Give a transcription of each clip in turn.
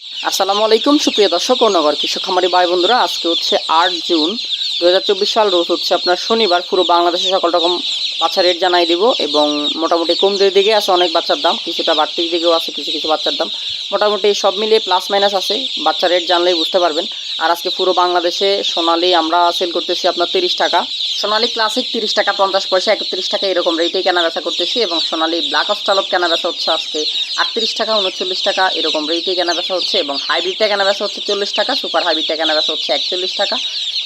আসসালামু আলাইকুম, সুপ্রিয় দর্শক ও নগর কৃষক খামারি ভাই বন্ধুরা, আজকে হচ্ছে আট জুন দুহাজার চব্বিশ সাল রোজ হচ্ছে আপনার শনিবার, পুরো বাংলাদেশে সকল রকম বাচ্চা রেট জানাই দিব এবং মোটামুটি কমদের দিকে আছে অনেক বাচ্চার দাম, কিছুটা বাড়তির দিকেও আছে, কিছু কিছু বাচ্চার দাম। মোটামুটি সব মিলিয়ে প্লাস মাইনাস আছে, বাচ্চা রেট জানলেই বুঝতে পারবেন। আর আজকে পুরো বাংলাদেশে সোনালি আমরা সেল করতেছি আপনার তিরিশ টাকা। সোনালি ক্লাসিক তিরিশ টাকা, পঞ্চাশ পয়সা, একত্রিশ টাকা এরকম রেটেই কেনা বেচা করতেছি এবং সোনালি ব্ল্যাক চালক কেনা বেচা হচ্ছে আজকে আটত্রিশ টাকা, উনচল্লিশ টাকা এরকম রেটেই কেনা বেচা হচ্ছে এবং হাইব্রিডটা কেনা বেচা হচ্ছে চল্লিশ টাকা সুপার হাইব্রিডটা কেনা বেচা হচ্ছে একচল্লিশ টাকা।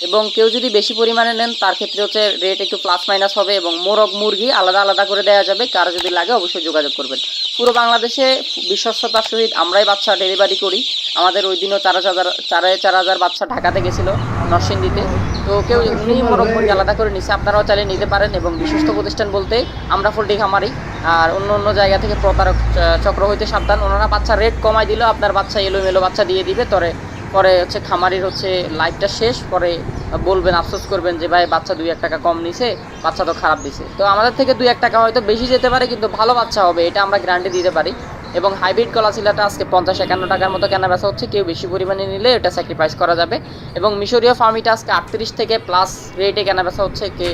এবং কেউ যদি বেশি পরিমাণে নেন, তার ক্ষেত্রে হচ্ছে রেট একটু প্লাস মাইনাস হবে এবং মোরগ মুরগি আলাদা আলাদা করে দেওয়া যাবে। কারও যদি লাগে অবশ্যই যোগাযোগ করবেন। পুরো বাংলাদেশে বিশ্বস্ততার সহিত আমরাই বাচ্চা ডেলিভারি করি। আমাদের ওই দিনও চার হাজার, চারে চার হাজার বাচ্চা ঢাকাতে গেছিল নরসিংদীতে। তো কেউ উনি মোরগ মুরগি আলাদা করে নিছে, আপনারাও চাইলে নিতে পারেন এবং বিশ্বস্ত প্রতিষ্ঠান বলতে আমরা ফুলটি খামারি। আর অন্য অন্য জায়গা থেকে প্রতারক চক্র হইতে সাবধান। ওনারা বাচ্চা রেট কমাই দিল, আপনার বাচ্চা এলোমেলো বাচ্চা দিয়ে দিবে। তরে, পরে হচ্ছে খামারির হচ্ছে লাইফটা শেষ, পরে বলবেন, আফসোস করবেন যে, ভাই, বাচ্চা দুই এক টাকা কম নিছে, বাচ্চা তো খারাপ দিছে। তো আমাদের থেকে দুই এক টাকা হয়তো বেশি যেতে পারে, কিন্তু ভালো বাচ্চা হবে, এটা আমরা গ্যারান্টি দিতে পারি। এবং হাইব্রিড কলা শিলাটা আজকে পঞ্চাশ একান্ন টাকার মতো কেনা বেচা হচ্ছে, কেউ বেশি পরিমাণে নিলে এটা স্যাক্রিফাইস করা যাবে। এবং মিশরীয় ফার্মিটা আজকে আটত্রিশ থেকে প্লাস রেটে কেনা বেচা হচ্ছে, কে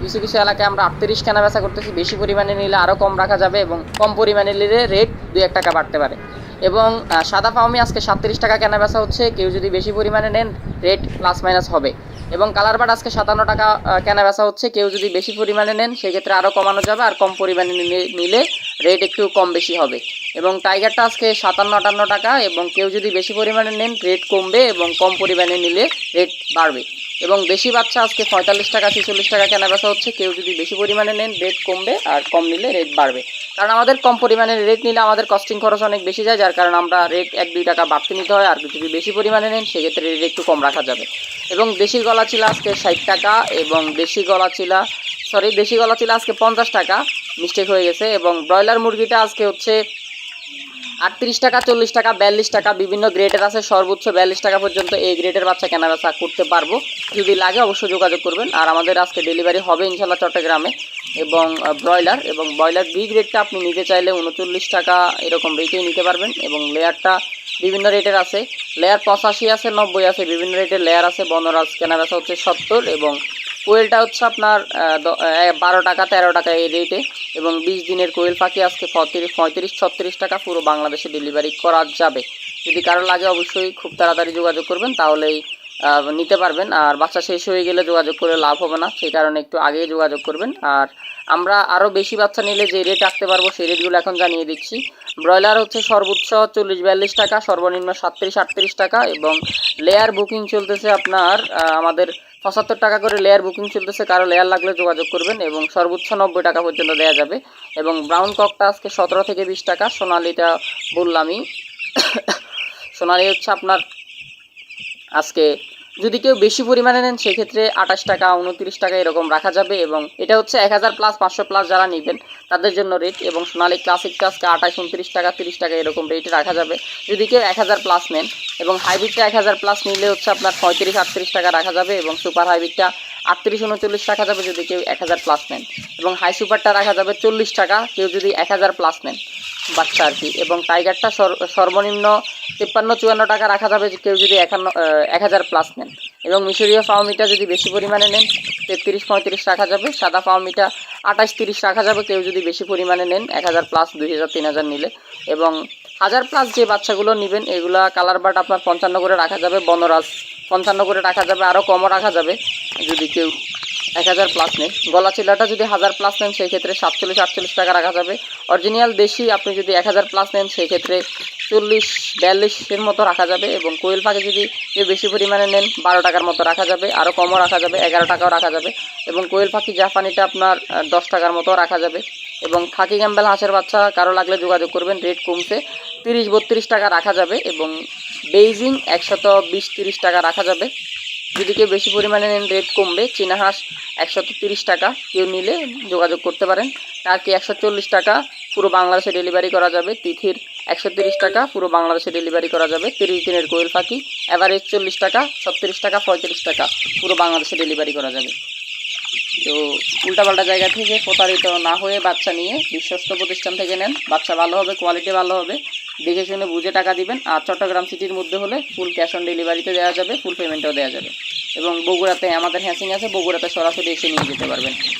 কিছু কিছু এলাকায় আমরা আটত্রিশ কেনা বেচা করতেছি, বেশি পরিমাণে নিলে আরও কম রাখা যাবে এবং কম পরিমাণে নিলে রেট দুই এক টাকা বাড়তে পারে। এবং সাদা ফার্মি আজকে সাতত্রিশ টাকা কেনা বেচা হচ্ছে। কেউ যদি বেশি পরিমাণে নেন, রেট প্লাস মাইনাস হবে। এবং কালার বাট আজকে সাতান্ন টাকা কেনা বেচা হচ্ছে। কেউ যদি বেশি পরিমাণে নেন, সেক্ষেত্রে আরও কমানো যাবে আর কম পরিমাণে নিলে রেট একটু কম বেশি হবে। এবং টাইগারটা আজকে সাতান্ন, আটান্ন টাকা এবং কেউ যদি বেশি পরিমাণে নেন, রেট কমবে এবং কম পরিমাণে নিলে রেট বাড়বে। এবং বেশি বাচ্চা আজকে পঁয়তাল্লিশ টাকা, ছেচল্লিশ টাকা কেনা বেচা হচ্ছে। কেউ যদি বেশি পরিমাণে নেন রেট কমবে আর কম নিলে রেট বাড়বে। কারণ আমাদের কম পরিমাণে রেট নিলে আমাদের কস্টিং খরচ অনেক বেশি যায়, যার কারণে আমরা রেট এক, দুই টাকা বাড়তি নিতে হয়। আর যদি বেশি পরিমাণে নেন, সেক্ষেত্রে রেট একটু কম রাখা যাবে। এবং দেশি গলা ছিল আজকে ষাট টাকা এবং দেশি গলা চিলা সরি দেশি গলা ছিল আজকে পঞ্চাশ টাকা মিস্টেক হয়ে গেছে। এবং ব্রয়লার মুরগিটা আজকে হচ্ছে আটত্রিশ টাকা, চল্লিশ টাকা, বিয়াল্লিশ টাকা, বিভিন্ন গ্রেডের আছে, সর্বোচ্চ বিয়াল্লিশ টাকা পর্যন্ত এই গ্রেডের বাচ্চা কেনা বেচা করতে পারব। যদি লাগে অবশ্যই যোগাযোগ করবেন। আর আমাদের আজকে ডেলিভারি হবে ইনশাল্লাহ চট্টগ্রামে এবং ব্রয়লার এবং ব্রয়লার বি গ্রেডটা আপনি নিতে চাইলে উনচল্লিশ টাকা এরকম রেটেই নিতে পারবেন এবং লেয়ারটা বিভিন্ন রেটের আছে। লেয়ার পঁচাশি আছে, নব্বই আছে, বিভিন্ন রেটের লেয়ার আছে, বনরাজ কেনা বেচা হচ্ছে সত্তর এবং কোয়েলটা হচ্ছে আপনার বারো টাকা, তেরো টাকা এই রেটে এবং বিশ দিনের কোয়েল পাখি আজকে পঁয়ত্রিশ পঁয়ত্রিশ, ছত্রিশ টাকা পুরো বাংলাদেশে ডেলিভারি করা যাবে। যদি কারও লাগে অবশ্যই খুব তাড়াতাড়ি যোগাযোগ করবেন, তাহলেই নিতে পারবেন। আর বাচ্চা শেষ হয়ে গেলে যোগাযোগ করে লাভ হবে না। সেই কারণে একটু আগেই যোগাযোগ করবেন। আর আমরা আরও বেশি বাচ্চা নিলে যে রেট রাখতে পারব সেই রেটগুলো এখন জানিয়ে দিচ্ছি। ব্রয়লার হচ্ছে সর্বোচ্চ চল্লিশ বিয়াল্লিশ টাকা, সর্বনিম্ন সাতত্রিশ, আটত্রিশ টাকা এবং লেয়ার বুকিং চলতেছে আপনার আমাদের পঁচাত্তর টাকা করে লেয়ার বুকিং চলতেছে। কারও লেয়ার লাগলে যোগাযোগ করবেন এবং সর্বোচ্চ নব্বই টাকা পর্যন্ত দেওয়া যাবে। এবং ব্রাউন ককটা আজকে সতেরো থেকে বিশ টাকা। সোনালিটা বললামই। সোনালি হচ্ছে আপনার আজকে যদি কেউ বেশি পরিমাণে নেন, সেক্ষেত্রে আঠাশ টাকা, উনত্রিশ টাকা এরকম রাখা যাবে এবং এটা হচ্ছে এক হাজার প্লাস পাঁচশো প্লাস যারা নেবেন, তাদের জন্য রেট এবং সোনালি ক্লাসিকটা আজকে আঠাশ, উনত্রিশ টাকা, তিরিশ টাকা এরকম রেটে রাখা যাবে। যদি কেউ এক হাজার প্লাস নেন এবং হাইব্রিডটা এক হাজার প্লাস নিলে হচ্ছে আপনার পঁয়ত্রিশ, আটত্রিশ টাকা রাখা যাবে এবং সুপার হাইব্রিডটা আটত্রিশ, উনচল্লিশ টাকা যাবে যদি কেউ এক হাজার প্লাস নেন। এবং হাই সুপারটা রাখা যাবে চল্লিশ টাকা, কেউ যদি এক হাজার প্লাস নেন। বাচ্চা আর কি। এবং টাইগারটা সর- সর্বনিম্ন তিপ্পান্ন, চুয়ান্ন টাকা রাখা যাবে কেউ যদি একান্ন এক হাজার প্লাস নেন। এবং মিশরীয় ফাউমিটা যদি বেশি পরিমাণে নেন, তেত্রিশ, পঁয়ত্রিশ রাখা যাবে। সাদা ফাউমিটা আঠাশ, তিরিশ রাখা যাবে। কেউ যদি বেশি পরিমাণে নেন, এক হাজার প্লাস দুই হাজার, তিন হাজার নিলে। এবং হাজার প্লাস যে বাচ্চাগুলো নেবেন, এগুলা কালার বাট আপনার পঞ্চান্ন করে রাখা যাবে। বনরাজ পঞ্চান্ন করে রাখা যাবে। আরও কমও রাখা যাবে। যদি কেউ এক হাজার প্লাস নেন গলা চিলাটা যদি হাজার প্লাস নেন সেই ক্ষেত্রে সাতচল্লিশ, আটচল্লিশ টাকা রাখা যাবে। অরিজিনাল দেশি আপনি যদি এক হাজার প্লাস নেন সেই ক্ষেত্রে চল্লিশ বিয়াল্লিশের মতো রাখা যাবে এবং কোয়েল পাখি যদি কেউ বেশি পরিমাণে নেন, বারো টাকার মতো রাখা যাবে আরও কমও রাখা যাবে, এগারো টাকাও রাখা যাবে এবং কোয়েল পাখি জাপানিটা আপনার দশ টাকার মতো রাখা যাবে এবং খাকি ক্যাম্বেল হাঁসের বাচ্চা কারও লাগলে যোগাযোগ করবেন, রেট কমছে। তিরিশ, বত্রিশ টাকা রাখা যাবে এবং বেইজিং একশত বিশ, তিরিশ টাকা রাখা যাবে। যদি কেউ বেশি পরিমাণে নেন রেট কমবে। চীনা হাঁস একশত তিরিশ টাকা। কেউ নিলে যোগাযোগ করতে পারেন। টার্কি একশো চল্লিশ টাকা। পুরো বাংলাদেশে ডেলিভারি করা যাবে। তিথির একশো তিরিশ টাকা। পুরো বাংলাদেশে ডেলিভারি করা যাবে। তিরিশ দিনের কোয়েল পাখি। অ্যাভারেজ চল্লিশ টাকা, ছত্রিশ টাকা, পঁয়ত্রিশ টাকা। পুরো বাংলাদেশে ডেলিভারি করা যাবে। তো উল্টাপাল্টা জায়গা থেকে প্রতারিত না হয়ে বাচ্চা নিয়ে বিশ্বস্ত প্রতিষ্ঠান থেকে নেন। বাচ্চা ভালো হবে, কোয়ালিটি ভালো হবে। দেখে শুনে বুঝে টাকা দিবেন। আর চট্টগ্রাম সিটির মধ্যে হলে ফুল ক্যাশ অন ডেলিভারিতে দেওয়া যাবে ফুল পেমেন্টও দেওয়া যাবে। এবং বগুড়াতে আমাদের হ্যাসিং আছে, বগুড়াতে সরাসরি এসে নিয়ে যেতে পারবেন।